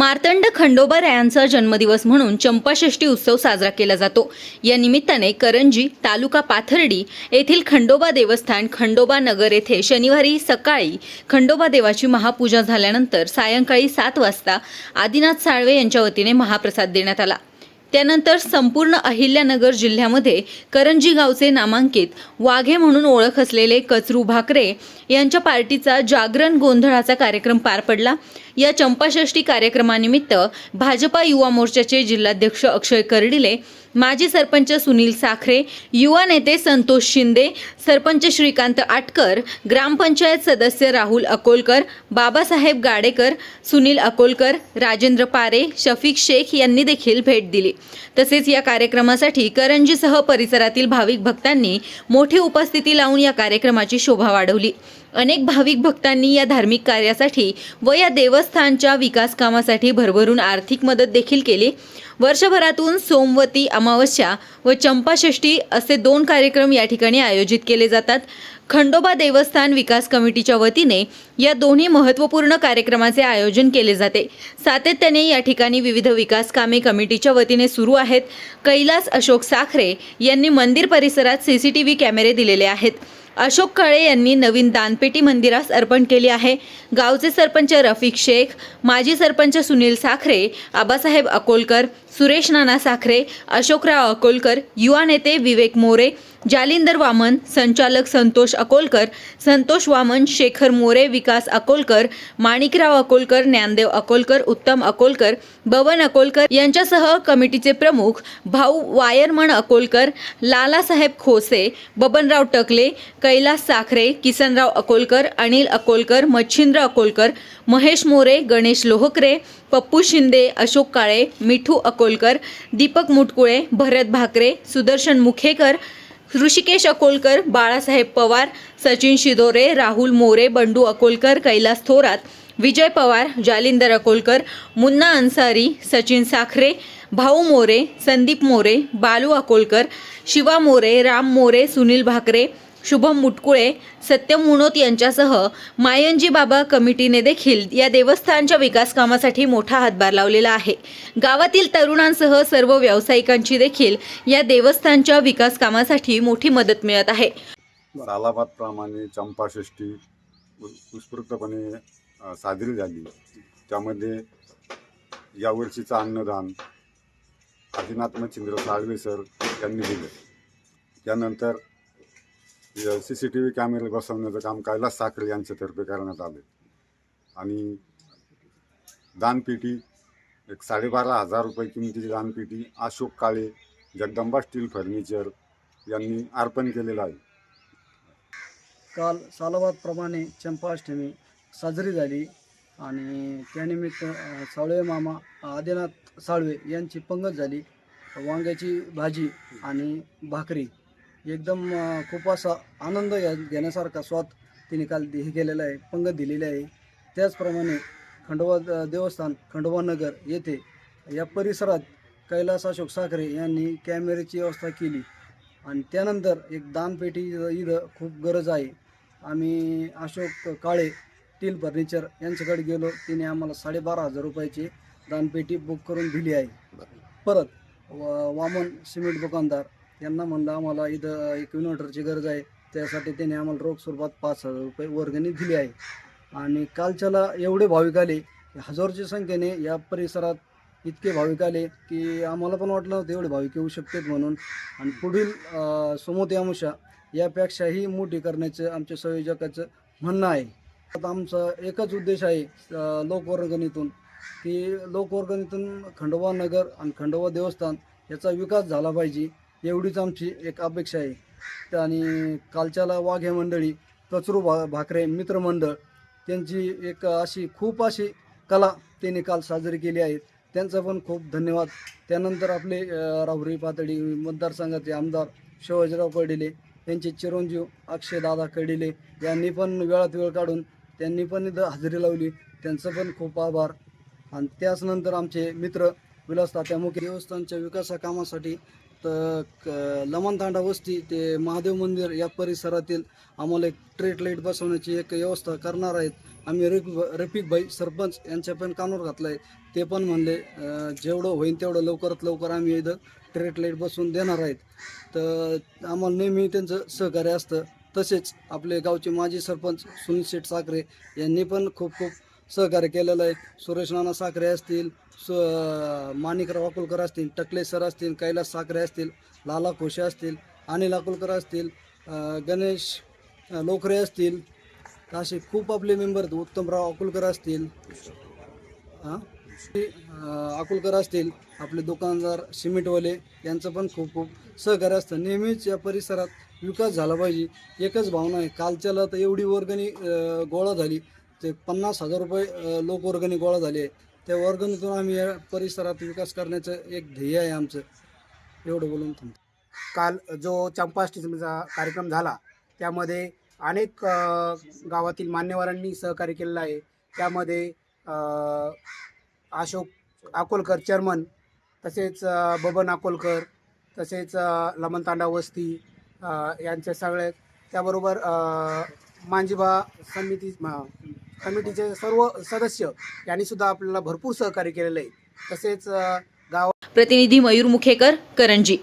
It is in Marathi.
मार्तंड खंडोबा रायांचा जन्मदिवस म्हणून चंपाषष्ठी उत्सव साजरा केला जातो. या निमित्ताने करंजी तालुका पाथर्डी येथील खंडोबा देवस्थान खंडोबा नगर येथे शनिवारी सकाळी खंडोबा देवाची महापूजा झाल्यानंतर सायंकाळी सात वाजता आदिनाथ साळवे यांच्या वतीने महाप्रसाद देण्यात आला. त्यानंतर संपूर्ण अहिल्यानगर जिल्ह्यामध्ये करंजी गावचे नामांकित वाघे म्हणून ओळख असलेले कचरू भाकरे यांच्या पार्टीचा जागरण गोंधळाचा कार्यक्रम पार पडला. या चंपाषष्ठी कार्यक्रमानिमित्त भाजपा युवा मोर्चाचे जिल्हाध्यक्ष अक्षय कर्डिले माजी सरपंच सुनील साखरे युवा नेते संतोष शिंदे सरपंच श्रीकांत आटकर ग्रामपंचायत सदस्य राहुल अकोलकर बाबासाहेब गाडेकर सुनील अकोलकर राजेंद्र पारे शफिक शेख यांनी देखील भेट दिली. तसेच या कार्यक्रमासाठी करंजीसह परिसरातील भाविक भक्तांनी मोठी उपस्थिती लावून या कार्यक्रमाची शोभा वाढवली. अनेक भाविक भक्तांनी या धार्मिक कार्यासाठी व या देवस्थानच्या विकास कामासाठी भरभरून आर्थिक मदत देखील केली. वर्षभरातून सोमवती अमावस्या व चंपाषष्ठी असे दोन कार्यक्रम या ठिकाणी आयोजित केले जातात. खंडोबा देवस्थान विकास कमिटीच्या वतीने या दोन्ही महत्त्वपूर्ण कार्यक्रमाचे आयोजन केले जाते. सातत्याने या ठिकाणी विविध विकास कामे कमिटीच्या वतीने सुरू आहेत. कैलास अशोक साखरे यांनी मंदिर परिसरात सी सी टी व्ही कॅमेरे दिलेले आहेत. अशोक काळे यांनी नवीन दानपेटी मंदिरास अर्पण केली आहे. गावचे सरपंच रफिक शेख माजी सरपंच सुनील साखरे आबासाहेब अकोलकर सुरेश नाना साखरे अशोकराव अकोलकर युवा नेते विवेक मोरे जालिंदर वामन संचालक संतोष अकोलकर संतोष वामन शेखर मोरे विकास अकोलकर माणिकराव अकोलकर ज्ञानदेव अकोलकर उत्तम अकोलकर बवन अकोलकर यांच्यासह कमिटीचे प्रमुख भाऊ वायरमण अकोलकर लालासाहेब खोसे बबनराव टकले कैलास साखरे किसनराव अकोलकर अनिल अकोलकर मच्छिंद्र अकोलकर महेश मोरे गणेश लोहकरे पप्पू शिंदे अशोक काळे मिठू अकोलकर दीपक मुटकुळे भरत भाकरे सुदर्शन मुखेकर ऋषिकेश अकोलकर बाळासाहेब पवार सचिन शिदोरे राहुल मोरे बंडू अकोलकर कैलास थोरात विजय पवार जालिंदर अकोलकर मुन्ना अन्सारी सचिन साखरे भाऊ मोरे संदीप मोरे बालू अकोलकर शिवा मोरे राम मोरे सुनील भाकरे शुभम मुटकुळे सत्यम मुनोत यांच्यासह मायंजी बाबा कमिटीने देखील या देवस्थानच्या विकास कामासाठी मोठा हातभार लावलेला आहे. गावातील तरुणांसह सर्व व्यावसायिकांची देखील या देवस्थानच्या विकास कामासाठी मोठी मदत मिळत आहे. सालाबादप्रमाणे चंपाषष्ठी उत्स्फूर्तपणे साजरी झाली. त्यामध्ये यावर्षीचं अन्नदान आदिनाथ मच्छिंद्र साळवे सर यांनी दिलं. त्यानंतर सी सी टी व्ही कॅमेरे बसवण्याचं काम कैलास साखरे यांच्यातर्फे करण्यात आलं. आणि दानपेटी एक साडेबारा हजार रुपये किमतीची दानपेटी अशोक काळे जगदंबा स्टील फर्निचर यांनी अर्पण केलेलं आहे. काल सालाबादप्रमाणे चंपाष्टमी साजरी झाली आणि त्यानिमित्त साळवे मामा आदिनाथ साळवे यांची पंगत झाली. वांग्याची भाजी आणि भाकरी एकदम खूप असा आनंद घ्या घेण्यासारखा स्वाद तिने काल हे केलेला आहे पंगत दिलेली आहे. त्याचप्रमाणे खंडोबा देवस्थान खंडोबा नगर येथे या परिसरात कैलास अशोक साखरे यांनी कॅमेऱ्याची व्यवस्था केली. आणि त्यानंतर एक दानपेटी इथं खूप गरज आहे. आम्ही अशोक काळे स्टील फर्निचर यांच्याकडे गेलो. तिने आम्हाला साडेबारा हजार रुपयाची दानपेटी बुक करून दिली आहे. परत वामन सिमेंट दुकानदार यांना म्हणलं आम्हाला इथं एक इन्व्हर्टरची गरज आहे. त्यासाठी त्याने आम्हाला रोख स्वरूपात पाच हजार रुपये वर्गणी दिली आहे. आणि कालच्याला एवढे भाविक आले की हजारोच्या संख्येने या परिसरात इतके भाविक आले की आम्हाला पण वाटलं नव्हतं एवढे भाविक येऊ शकतात म्हणून. आणि पुढील सोमोती सोमवती यापेक्षाही मोठी करण्याचं आमच्या संयोजकाचं म्हणणं आहे. आता आमचा एकच उद्देश आहे लोकवर्गणीतून. की लोकवर्गणीतून खंडोबा नगर आणि खंडोबा देवस्थान याचा विकास झाला पाहिजे एवढीच आमची एक अपेक्षा आहे. आणि कालच्याला वाघ्या मंडळी कचरू भा भाकरे मित्रमंडळ त्यांची एक अशी खूप अशी कला त्यांनी काल साजरी केली आहे. त्यांचा पण खूप धन्यवाद. त्यानंतर आपले राहुरी पातळी मतदारसंघाचे आमदार शिवाजीराव कडिले त्यांचे चिरंजीव अक्षयदादा कडिले यांनी पण वेळात वेळ काढून त्यांनी पण इथं हजेरी लावली. त्यांचं पण खूप आभार. आणि त्याच नंतर आमचे मित्र विलास तात्या मुखे देवस्थानच्या विकासा कामासाठी तर क वस्ती ते महादेव मंदिर या परिसरातील आम्हाला एक ट्रेट लाइट बसवण्याची एक व्यवस्था करणार आहेत. आम्ही रफिक रफिकभाई सरपंच यांच्या पण कानावर घातलं आहे ते पण म्हणले जेवढं होईल तेवढं लवकरात लवकर आम्ही इथं ट्रेट लाइट बसवून देणार आहेत. तर आम्हाला नेहमी त्यांचं सहकार्य असतं. तसेच आपले गावचे माजी सरपंच सुनील शेठ साखरे यांनी पण खूप खूप सहकार्य केलेलं आहे. सुरेश नाना साखरे असतील सु माणिकराव अकोलकर असतील टकले सर असतील कैलास साखरे असतील लाला खोशे असतील अनिल अकोलकर असतील गणेश लोखरे असतील असे खूप आपले मेंबर उत्तमराव अकोलकर असतील. हां? अकोलकर असतील आपले दुकानदार सिमेंटवाले यांचं पण खूप खूप सहकार्य असतं. नेहमीच या परिसरात विकास झाला पाहिजे. एकच भावना आहे कालच्याला तर एवढी वर्गणी गोळा झाली. ते पन्नास हजार रुपये लोकवर्गणी गोळा झाली आहे. त्या वर्गणीतून आम्ही या परिसरात विकास करण्याचं एक ध्येय आहे आमचं. एवढं बोलून थांबतो. काल जो चंपाष्टमीचा कार्यक्रम झाला त्यामध्ये अनेक गावातील मान्यवरांनी सहकार्य केलेलं आहे. त्यामध्ये अशोक अकोलकर चेअरमन तसेच बबन अकोलकर तसेच अ, लमनतांडा वस्ती यांचे सगळे त्याबरोबर मांजिबा समिती कमिटीचे सर्व सदस्य यांनी सुद्धा आपल्याला भरपूर सहकार्य केलेलं आहे. तसेच गाव प्रतिनिधी मयूर मुखेकर करंजी.